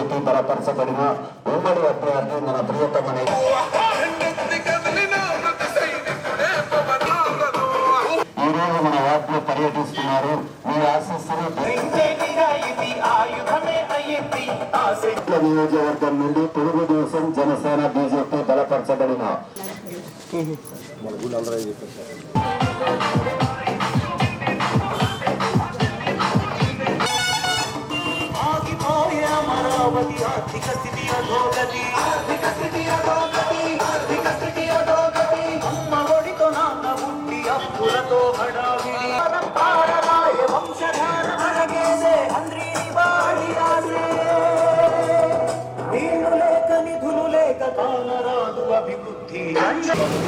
BJP బలపరచబడిన ఉమ్మడి అభ్యర్థి మన ప్రియతమ నేత ఈ రోజు మన వార్డులో పర్యటిస్తున్నారు. మీ ఆశీస్సులు నియోజకవర్గం నుండి తెలుగుదేశం జనసేన బీజేపీ బలపరచబడిన. ఆర్థిక స్థితి అధోగతి. ఆర్థిక స్థితి అధోగతి ఆర్థిక స్థితి అధోగతి. అమ్మ ఒడితో నాన్న ఉండి అప్పులతో హడావిడి. పారరాయ వంశధార అడగేసే అంద్రీని వాడి రాసే నీళ్ళు లేక నిధులు లేక కానరాదు అభివృద్ధి. నువ్వే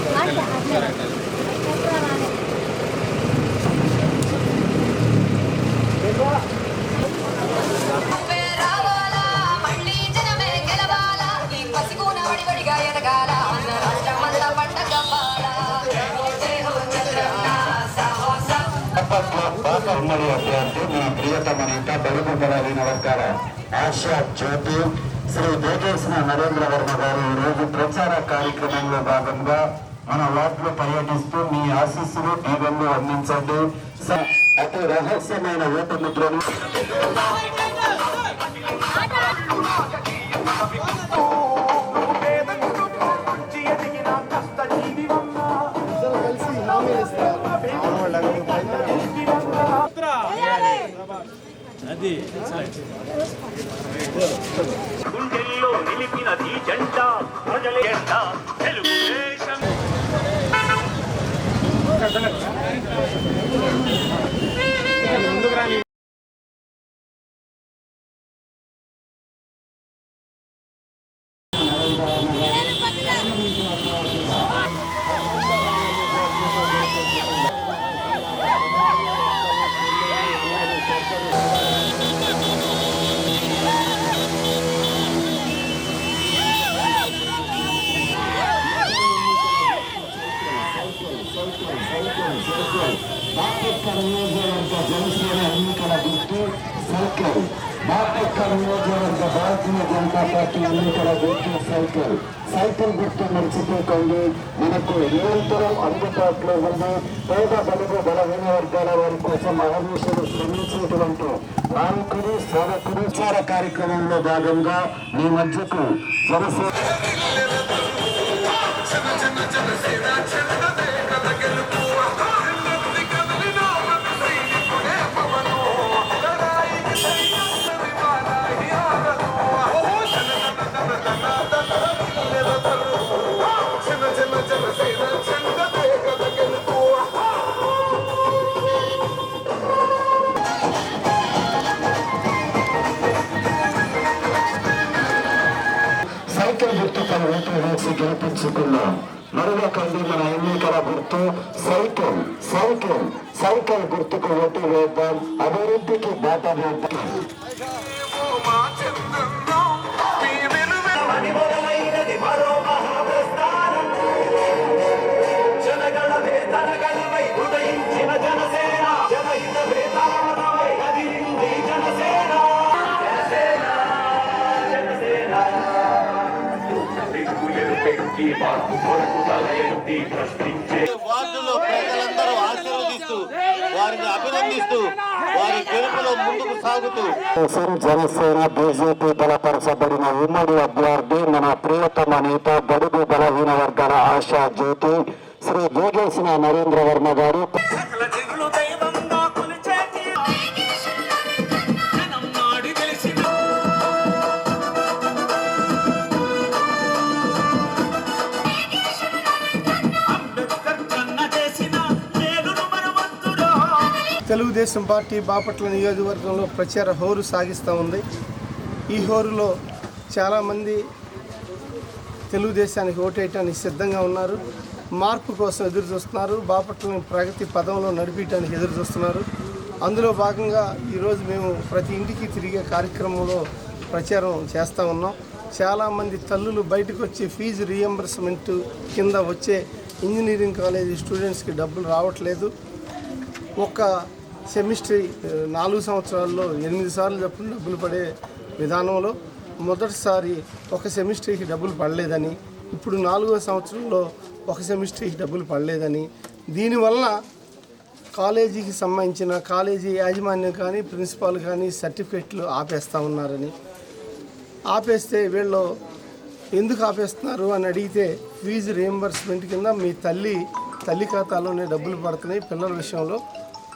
ఉమ్మడి అభ్యర్థి మన ప్రియతమ నేత బడుగు బలహీన వర్గాల ఆశా జ్యోతి. శ్రీ దేవేసిన నరేంద్ర వర్మ గారు ఈరోజు రోజు ప్రచార కార్యక్రమంలో భాగంగా మన వార్డులో పర్యటిస్తూ మీ ఆశీస్సులు దీవెనలు అందించండి. అతి రహస్యమైన ఓటమిత్రులు. గుండెల్లో నిలిపినది జంట ప్రజల జెండా తెలుగుదేశం. నియోజకవర్గ భారతీయ జనతా పార్టీ అందరూ కూడా గుర్తు సైకిల్. సైకిల్ గుర్తు మర్చిపోకండి మనకు నిరంతరం అందుబాటులో ఉంది. పేద బలుగు బలహీన వర్గాల వారి కోసం అహర్నిశలు శ్రమించినటువంటి నాయకుడు సేవకుడు ప్రచార కార్యక్రమంలో భాగంగా మీ మధ్యకు జనసేన సైకిల్ గుర్తుపై ఓటు వేసి గెలిపించుకున్నాం మరొకండి మన ఎన్నికల గుర్తు సైకిల్ సైకిల్ సైకిల్ గుర్తుకు ఓటు వేద్దాం అభివృద్ధికి బాట వేద్దాం ఎరుపెట్టి మార్పు కొరకు తల ఎత్తి ప్రశ్నించే వార్డులో ప్రజలందరూ ఆశీర్వదిస్తూ వారిని అభినందిస్తూ వారి గెలుపులో ముందుకు సాగుతూ. జనసేన బీజేపీ బలపరచబడిన ఉమ్మడి అభ్యర్థి మన ప్రియతమ నేత బడుగు బలహీన వర్గాల ఆశా జ్యోతి శ్రీ భోగేసిన నరేంద్ర వర్మ గారు. తెలుగుదేశం పార్టీ బాపట్ల నియోజకవర్గంలో ప్రచార హోరు సాగిస్తూ ఉంది. ఈ హోరులో చాలామంది తెలుగుదేశానికి ఓటేయటానికి సిద్ధంగా ఉన్నారు. మార్పు కోసం ఎదురు చూస్తున్నారు. బాపట్లని ప్రగతి పదంలో నడిపించడానికి ఎదురు చూస్తున్నారు. అందులో భాగంగా ఈరోజు మేము ప్రతి ఇంటికి తిరిగే కార్యక్రమంలో ప్రచారం చేస్తూ ఉన్నాం. చాలామంది తల్లులు బయటకు వచ్చి ఫీజు రియంబర్స్మెంట్ కింద వచ్చే ఇంజనీరింగ్ కాలేజీ స్టూడెంట్స్కి డబ్బులు రావట్లేదు. ఒక సెమిస్ట్రీ నాలుగు సంవత్సరాల్లో ఎనిమిది సార్లు చొప్పున డబ్బులు పడే విధానంలో మొదటిసారి ఒక సెమిస్ట్రీకి డబ్బులు పడలేదని ఇప్పుడు నాలుగో సంవత్సరంలో ఒక సెమిస్టర్కి డబ్బులు పడలేదని దీనివల్ల కాలేజీకి సంబంధించిన కాలేజీ యాజమాన్యం కానీ ప్రిన్సిపాల్ కానీ సర్టిఫికెట్లు ఆపేస్తూ ఉన్నారని. ఆపేస్తే వీళ్ళు ఎందుకు ఆపేస్తున్నారు అని అడిగితే ఫీజు రియంబర్స్మెంట్ కింద మీ తల్లి తల్లి ఖాతాలోనే డబ్బులు పడుతున్నాయి పిల్లల విషయంలో.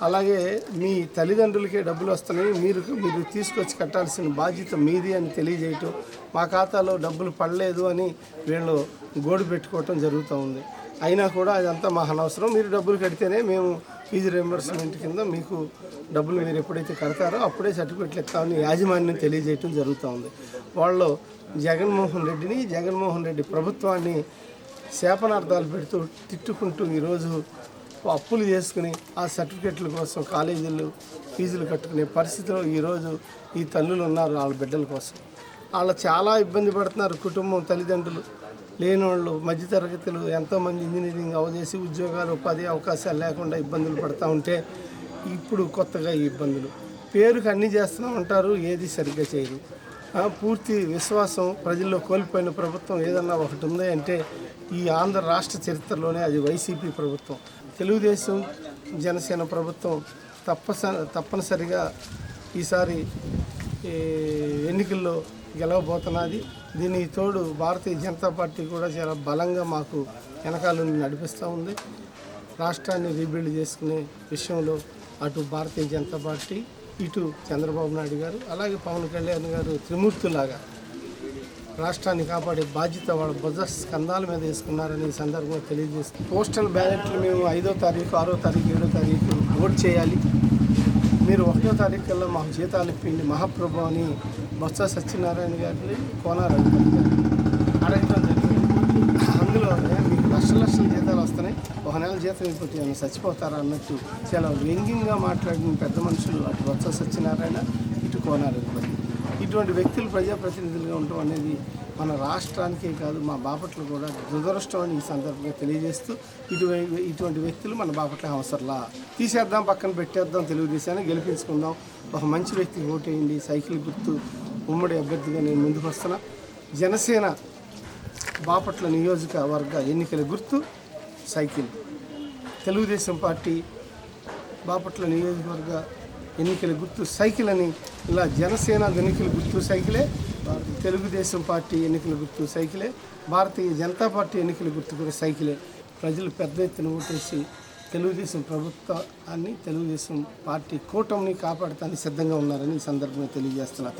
అలాగే మీ తల్లిదండ్రులకే డబ్బులు వస్తున్నాయి. మీరు మీరు తీసుకొచ్చి కట్టాల్సిన బాధ్యత మీది అని తెలియజేయటం మా ఖాతాలో డబ్బులు పడలేదు అని వీళ్ళు గోడు పెట్టుకోవటం జరుగుతూ ఉంది. అయినా కూడా అదంతా మా అనవసరం. మీరు డబ్బులు కడితేనే మేము ఫీజు రియంబర్స్మెంట్ కింద మీకు డబ్బులు మీరు ఎప్పుడైతే కడతారో అప్పుడే సర్టిఫికెట్లు ఇస్తామని యాజమాన్యం తెలియజేయటం జరుగుతూ ఉంది. వాళ్ళు జగన్మోహన్ రెడ్డిని జగన్మోహన్ రెడ్డి ప్రభుత్వాన్ని శాపనార్థాలు పెడుతూ తిట్టుకుంటూ ఈరోజు అప్పులు చేసుకుని ఆ సర్టిఫికెట్ల కోసం కాలేజీలు ఫీజులు కట్టుకునే పరిస్థితిలో ఈరోజు ఈ తల్లులు ఉన్నారు వాళ్ళ బిడ్డల కోసం. వాళ్ళు చాలా ఇబ్బంది పడుతున్నారు కుటుంబం తల్లిదండ్రులు. లేనివాళ్ళు మధ్యతరగతులు ఎంతోమంది ఇంజనీరింగ్ అవజేసి ఉద్యోగాలు ఉపాధి అవకాశాలు లేకుండా ఇబ్బందులు పడుతూ ఉంటే ఇప్పుడు కొత్తగా ఈ ఇబ్బందులు. పేరుకి అన్నీ చేస్తూ ఉంటారు ఏది సరిగ్గా చేయరు. పూర్తి విశ్వాసం ప్రజల్లో కోల్పోయిన ప్రభుత్వం ఏదన్నా ఒకటి ఉంది అంటే ఈ ఆంధ్ర రాష్ట్ర చరిత్రలోనే అది వైసీపీ ప్రభుత్వం. తెలుగుదేశం జనసేన ప్రభుత్వం తప్పస తప్పనిసరిగా ఈసారి ఎన్నికల్లో గెలవబోతున్నది. దీనికి తోడు భారతీయ జనతా పార్టీ కూడా చాలా బలంగా మాకు వెనకాల నుండి నడిపిస్తూ ఉంది. రాష్ట్రాన్ని రీబిల్డ్ చేసుకునే విషయంలో అటు భారతీయ జనతా పార్టీ ఇటు చంద్రబాబు నాయుడు గారు అలాగే పవన్ కళ్యాణ్ గారు త్రిమూర్తులాగా రాష్ట్రాన్ని కాపాడే బాధ్యత వాళ్ళ భుజ స్కంధాల మీద వేసుకున్నారని సందర్భంగా తెలియజేస్తుంది పోస్టల్ బ్యాలెట్లు మేము ఐదో తారీఖు ఆరో తారీఖు ఏడో తారీఖు ఓట్ చేయాలి. మీరు ఒకటో తారీఖు కల్లా మాకు జీతాలు ఇప్పిండి మహాప్రభు అని బొత్స సత్యనారాయణ గారిని కోనారాయణ గారిని అడగటం జరిగింది. అందులో మీకు లక్ష లక్షల జీతాలు వస్తున్నాయి. ఒక నెల జీతం అయిపోతే ఏమైనా చచ్చిపోతారా అన్నట్టు చాలా వ్యంగ్యంగా మాట్లాడిన పెద్ద మనుషులు అటు బొత్స సత్యనారాయణ ఇటు కోనారాయణ ఇటువంటి వ్యక్తులు ప్రజాప్రతినిధులుగా ఉండటం అనేది మన రాష్ట్రానికే కాదు మా బాపట్ల కూడా దురదృష్టం అని ఈ సందర్భంగా తెలియజేస్తూ ఇటు ఇటువంటి వ్యక్తులు మన బాపట్ల అవసరంలా తీసేద్దాం పక్కన పెట్టేద్దాం తెలుగుదేశాన్ని గెలిపించుకుందాం. ఒక మంచి వ్యక్తికి ఓటేయండి. సైకిల్ గుర్తు ఉమ్మడి అభ్యర్థిగా నేను ముందుకు వస్తున్నా. జనసేన బాపట్ల నియోజకవర్గ ఎన్నికల గుర్తు సైకిల్. తెలుగుదేశం పార్టీ బాపట్ల నియోజకవర్గ ఎన్నికల గుర్తు సైకిల్ అని ఇలా జనసేన ఎన్నికల గుర్తు సైకిలే తెలుగుదేశం పార్టీ ఎన్నికల గుర్తు సైకిలే భారతీయ జనతా పార్టీ ఎన్నికల గుర్తు కూడా సైకిలే. ప్రజలు పెద్ద ఎత్తున ఓటేసి తెలుగుదేశం ప్రభుత్వాన్ని తెలుగుదేశం పార్టీ కూటమిని కాపాడటానికి సిద్ధంగా ఉన్నారని ఈ సందర్భంగా తెలియజేస్తున్నారు